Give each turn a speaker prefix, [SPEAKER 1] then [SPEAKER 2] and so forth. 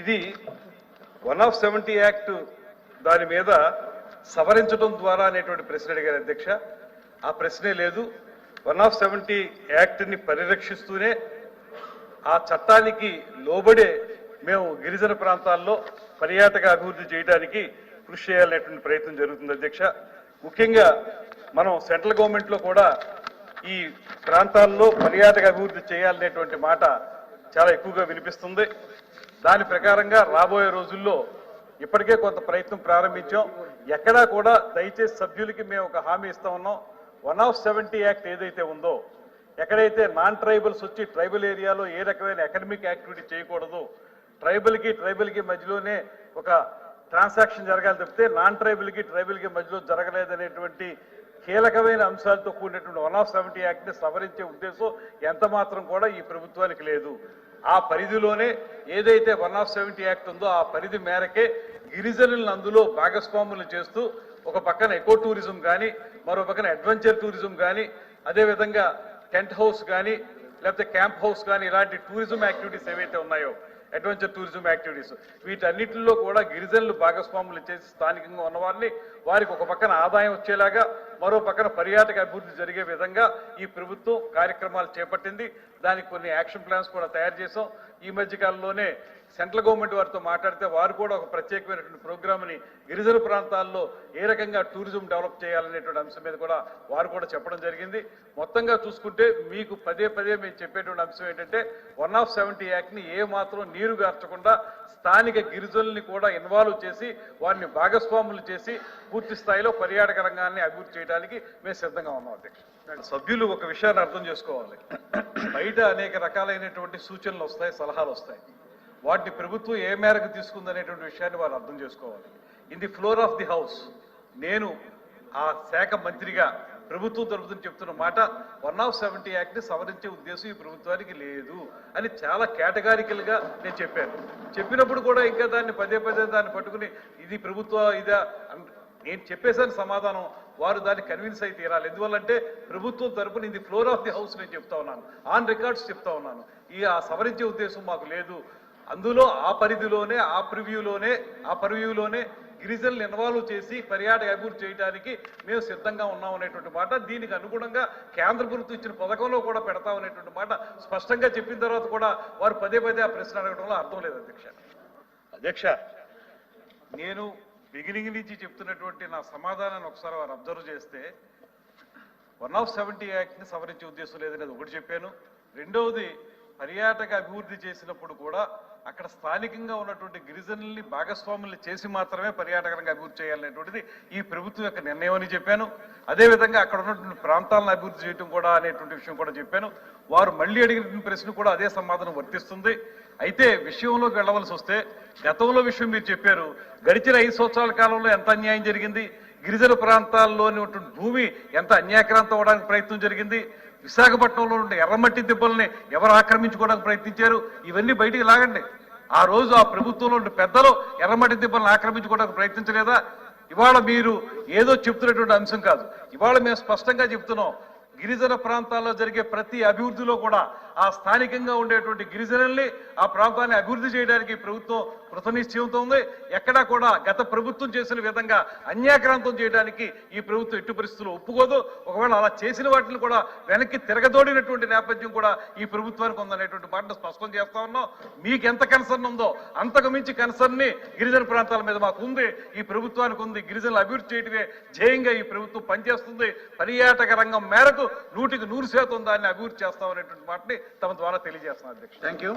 [SPEAKER 1] ఇది one of seventy act దాని మీద సవరించడం ద్వారా అనేటువంటి ప్రశ్న అడిగారు అధ్యక్ష. ఆ ప్రశ్నే లేదు. వన్ ఆఫ్ సెవెంటీ యాక్ట్ని పరిరక్షిస్తూనే ఆ చట్టానికి లోబడే మేము గిరిజన ప్రాంతాల్లో పర్యాటక అభివృద్ధి చేయడానికి కృషి చేయాలనేటువంటి ప్రయత్నం జరుగుతుంది అధ్యక్ష. ముఖ్యంగా మనం సెంట్రల్ గవర్నమెంట్లో కూడా ఈ ప్రాంతాల్లో పర్యాటక అభివృద్ధి చేయాలనేటువంటి మాట చాలా ఎక్కువగా వినిపిస్తుంది. దాని ప్రకారంగా రాబోయే రోజుల్లో ఇప్పటికే కొంత ప్రయత్నం ప్రారంభించాం. ఎక్కడా కూడా దయచేసి సభ్యులకి మేము ఒక హామీ ఇస్తా ఉన్నాం. వన్ ఆఫ్ సెవెంటీ యాక్ట్ ఏదైతే ఉందో ఎక్కడైతే నాన్ ట్రైబల్స్ వచ్చి ట్రైబల్ ఏరియాలో ఏ రకమైన ఎకడమిక్ యాక్టివిటీ చేయకూడదు ట్రైబల్కి ట్రైబల్కి మధ్యలోనే ఒక ట్రాన్సాక్షన్ జరగాలి తప్పితే నాన్ ట్రైబల్కి ట్రైబల్కి మధ్యలో జరగలేదనేటువంటి కీలకమైన అంశాలతో కూడినటువంటి వన్ ఆఫ్ సెవెంటీ యాక్ట్ని సవరించే ఉద్దేశం ఎంత మాత్రం కూడా ఈ ప్రభుత్వానికి లేదు. ఆ పరిధిలోనే ఏదైతే వన్ ఆఫ్ సెవెంటీ యాక్ట్ ఉందో ఆ పరిధి మేరకే గిరిజనులను అందులో భాగస్వాములు చేస్తూ ఒక పక్కన ఎకో టూరిజం కానీ మరో పక్కన అడ్వెంచర్ టూరిజం కానీ అదేవిధంగా టెంట్ హౌస్ కానీ లేకపోతే క్యాంప్ హౌస్ కానీ ఇలాంటి టూరిజం యాక్టివిటీస్ ఏవైతే ఉన్నాయో అడ్వెంచర్ టూరిజం యాక్టివిటీస్ వీటన్నిటిలో కూడా గిరిజనులు భాగస్వాములు చేసి స్థానికంగా ఉన్నవారిని వారికి ఒక పక్కన ఆదాయం వచ్చేలాగా మరో పక్కన పర్యాటక అభివృద్ధి జరిగే విధంగా ఈ ప్రభుత్వం కార్యక్రమాలు చేపట్టింది. దానికి కొన్ని యాక్షన్ ప్లాన్స్ కూడా తయారు చేసాం ఈ మధ్య కాలంలోనే సెంట్రల్ గవర్నమెంట్ వారితో మాట్లాడితే వారు కూడా ఒక ప్రత్యేకమైనటువంటి ప్రోగ్రామ్ని గిరిజన ప్రాంతాల్లో ఏ రకంగా టూరిజం డెవలప్ చేయాలనేటువంటి అంశం మీద కూడా వారు కూడా చెప్పడం జరిగింది. మొత్తంగా చూసుకుంటే మీకు పదే పదే మేము చెప్పేటువంటి అంశం ఏంటంటే వన్ ఆఫ్ సెవెంటీ యాక్ట్ని ఏ మాత్రం నీరు గార్చకుండా స్థానిక గిరిజనుల్ని కూడా ఇన్వాల్వ్ చేసి వారిని భాగస్వాములు చేసి పూర్తి స్థాయిలో పర్యాటక రంగాన్ని అభివృద్ధి చేయడానికి మేము సిద్ధంగా ఉన్నాం అధ్యక్ష సభ్యులు ఒక విషయాన్ని అర్థం చేసుకోవాలి. బయట అనేక రకాలైనటువంటి సూచనలు వస్తాయి సలహాలు వస్తాయి. వాటిని ప్రభుత్వం ఏ మేరకు తీసుకుందనేటువంటి విషయాన్ని వారు అర్థం చేసుకోవాలి. In the floor of the house నేను ఆ శాఖ మంత్రిగా ప్రభుత్వం తరపున చెప్తున్న మాట వన్ ఆఫ్ సెవెంటీ యాక్ట్ని సవరించే ఉద్దేశం ఈ ప్రభుత్వానికి లేదు అని చాలా కేటగారికల్గా నేను చెప్పాను. చెప్పినప్పుడు కూడా ఇంకా దాన్ని పదే పదే దాన్ని పట్టుకుని ఇది ప్రభుత్వ ఇదా నేను చెప్పేసాను సమాధానం. వారు దాన్ని కన్విన్స్ అయితే తీరాలి. ఎందువల్లంటే ప్రభుత్వం తరపున ఇది ఫ్లోర్ ఆఫ్ ది హౌస్ నేను చెప్తా ఉన్నాను. ఆన్ రికార్డ్స్ చెప్తా ఉన్నాను. ఈ ఆ సవరించే ఉద్దేశం మాకు లేదు. అందులో ఆ పరిధిలోనే ఆ ప్రివ్యూలోనే ఆ పరివ్యూలోనే గిరిజనులు ఇన్వాల్వ్ చేసి పర్యాటక అభివృద్ధి చేయడానికి మేము సిద్ధంగా ఉన్నాం అనేటువంటి మాట. దీనికి అనుగుణంగా కేంద్ర ప్రభుత్వం ఇచ్చిన పథకంలో కూడా పెడతాం అనేటువంటి మాట స్పష్టంగా చెప్పిన తర్వాత కూడా వారు పదే పదే ఆ ప్రశ్న అడగడంలో అర్థం లేదు అధ్యక్ష. అధ్యక్ష నేను బిగినింగ్ నుంచి చెప్తున్నటువంటి నా సమాధానాన్ని ఒకసారి వారు అబ్జర్వ్ చేస్తే వన్ ఆఫ్ సెవెంటీ యాక్ట్ని సవరించే ఉద్దేశం లేదనేది ఒకటి చెప్పాను. రెండవది పర్యాటక అభివృద్ధి చేసినప్పుడు కూడా అక్కడ స్థానికంగా ఉన్నటువంటి గిరిజనుల్ని భాగస్వాముల్ని చేసి మాత్రమే పర్యాటకంగా అభివృద్ధి చేయాలనేటువంటిది ఈ ప్రభుత్వం యొక్క నిర్ణయం అని చెప్పాను. అదేవిధంగా అక్కడ ఉన్నటువంటి ప్రాంతాలను అభివృద్ధి చేయడం కూడా అనేటువంటి విషయం కూడా చెప్పాను. వారు మళ్ళీ అడిగిన ప్రశ్న కూడా అదే సమాధానం వర్తిస్తుంది. అయితే విషయంలోకి వెళ్ళవలసి వస్తే గతంలో విషయం మీరు చెప్పారు. గడిచిన ఐదు సంవత్సరాల కాలంలో ఎంత అన్యాయం జరిగింది? గిరిజన ప్రాంతాల్లోని భూమి ఎంత అన్యాక్రాంతం అవడానికి ప్రయత్నం జరిగింది? విశాఖపట్నంలో ఉండే ఎర్రమట్టి దిబ్బల్ని ఎవరు ఆక్రమించుకోవడానికి ప్రయత్నించారు? ఇవన్నీ బయటికి లాగండి. ఆ రోజు ఆ ప్రభుత్వంలో ఉండే పెద్దలు ఎర్రమట్టి దిబ్బలను ఆక్రమించుకోవడానికి ప్రయత్నించలేదా? ఇవాళ మీరు ఏదో చెప్తున్నటువంటి అంశం కాదు. ఇవాళ మేము స్పష్టంగా చెప్తున్నాం గిరిజన ప్రాంతాల్లో జరిగే ప్రతి అభివృద్ధిలో కూడా ఆ స్థానికంగా ఉండేటువంటి గిరిజనుల్ని ఆ ప్రాంతాన్ని అభివృద్ధి చేయడానికి ప్రభుత్వం కృతనిశ్చయంతో ఉంది. ఎక్కడా కూడా గత ప్రభుత్వం చేసిన విధంగా అన్యాక్రాంతం చేయడానికి ఈ ప్రభుత్వం ఎట్టి పరిస్థితుల్లో ఒప్పుకోదు. ఒకవేళ అలా చేసిన వాటిని కూడా వెనక్కి తిరగదోడినటువంటి నేపథ్యం కూడా ఈ ప్రభుత్వానికి ఉందనేటువంటి మాటను స్పష్టం చేస్తా ఉన్నాం. మీకు ఎంత కన్సర్న్ ఉందో అంతకు మించి కన్సర్న్ని గిరిజన ప్రాంతాల మీద మాకు ఉంది. ఈ ప్రభుత్వానికి ఉంది. గిరిజనులు అభివృద్ధి చేయడమే ధ్యేయంగా ఈ ప్రభుత్వం పనిచేస్తుంది. పర్యాటక రంగం మేరకు నూటికి నూరు శాతం దాన్ని అభివృద్ధి చేస్తామనేటువంటి మాటని తమ ద్వారా తెలియజేస్తున్నాం అధ్యక్ష
[SPEAKER 2] థ్యాంక్ యూ